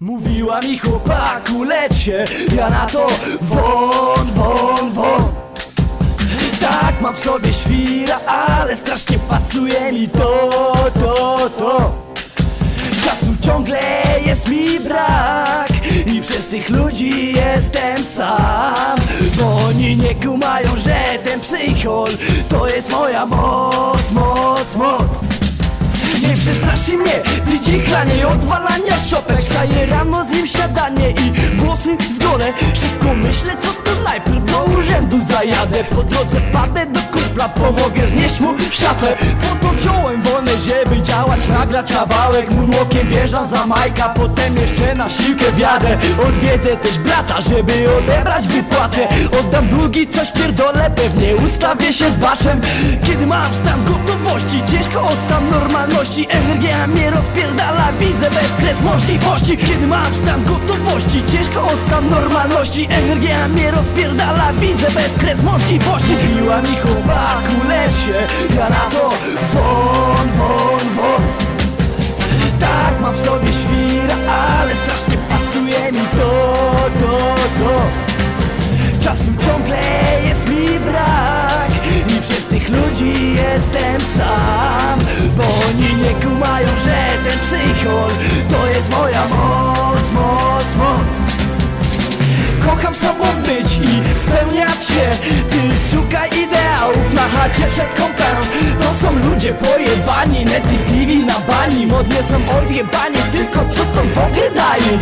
Mówiła mi chłopaku, leć się, ja na to won, won, won. Tak, mam w sobie świra, ale strasznie pasuje mi to, to, to. Czasu ciągle jest mi brak I przez tych ludzi jestem sam. Bo oni nie kumają, że ten psychol To jest moja moc, moc, moc przestraszy mnie tydzień chlanie odwalania szopek Wstaję rano z nim siadanie i włosy zgolę Szybko myślę co to najpierw do urzędu zajadę. Po drodze wpadę do kumpla, pomogę znieść mu szafę. Po to wziąłem wolne, żeby działać, nagrać kawałek. Moonwalkiem wjeżdżam za Majka, potem jeszcze na siłkę wjadę. Odwiedzę też brata, żeby odebrać wypłatę. Oddam długi, coś pierdolę, pewnie ustawię się z baszem. Kiedy mam stan gotowości, ciężko o stan normalności. Energia mnie rozpierdala, widzę bezkres możliwości Kiedy mam stan gotowości, ciężko o stan normalności. Energia mnie rozpierdala, widzę bezkres możliwości Mówiła mi chłopaku, lecz się, ja na to won, won, won. Tak, mam w sobie świra, ale strasznie pasuje mi to, to, to. Czasu ciągle jest mi brak I przez tych ludzi jestem sam Bo oni nie kumają, że ten psychol To jest moja moc, moc, moc. Kocham sobą być i spełniać się. Ty szukaj chacie przed kąpem To są ludzie pojebani, nety TV na bani. Modnie są odjebani, tylko co to w ogóle daje?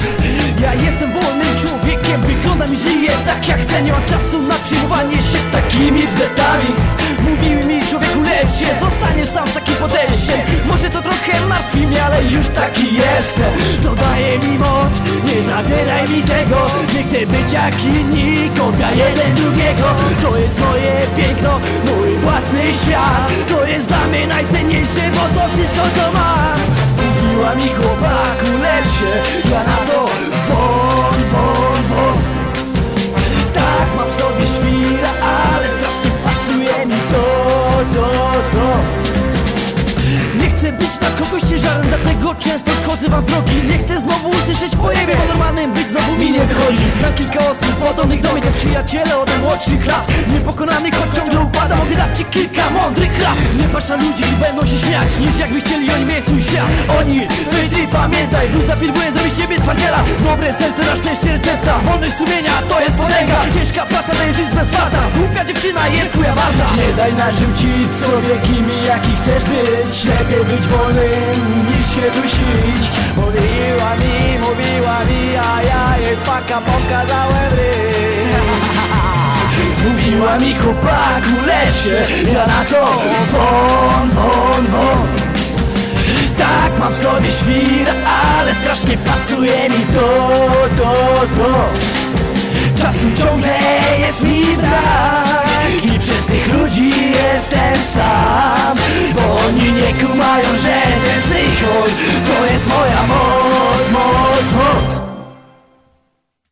Ja jestem wolnym człowiekiem, wyglądam żyję tak jak chcę Nie mam czasu na przyjmowanie się takimi wzdetami już taki jestem. To daje mi moc, nie zabieraj mi tego. Nie chcę być jak inni, kopia jeden drugiego. To jest moje piękno, mój własny świat. To jest dla mnie najcenniejsze, bo to wszystko co mam. Mówiła mi chłopaku, lecz się, ja na to chcę być na kogoś ciężarem, dlatego często schodzę wam z Nie chcę znowu usłyszeć pojebie, bo normalnym być znowu mi nie wychodzi. Znam kilka osób podobnych do mnie, to przyjaciele ode młodszych lat. Niepokonanych, choć ciągle upada, mogę dać ci kilka mądrych rad Nie patrz na ludzi i będą się śmiać, niż jakby chcieli oni mieć swój świat. Oni, i ty pamiętaj, bluza pilnuje zrobić siebie twardziela. Dobre serce na szczęście recepta, wolność sumienia to jest potęga. Ciężka praca to jest izna swarta, głupia dziewczyna jest chuja warta. Nie daj narzucić sobie kim i jaki chcesz być. Lepiej być wolnym niż się dusić. Mówiła mi, mówiła mi, a ja jej faka pokazałem ry nami chłopaku lecie Ja na to won, won, won. Tak mam w sobie świr, ale strasznie pasuje mi to, to, to. Czasu ciągle jest mi brak I przez tych ludzi jestem sam Bo oni nie kumają, że ten psychol to jest moja moc.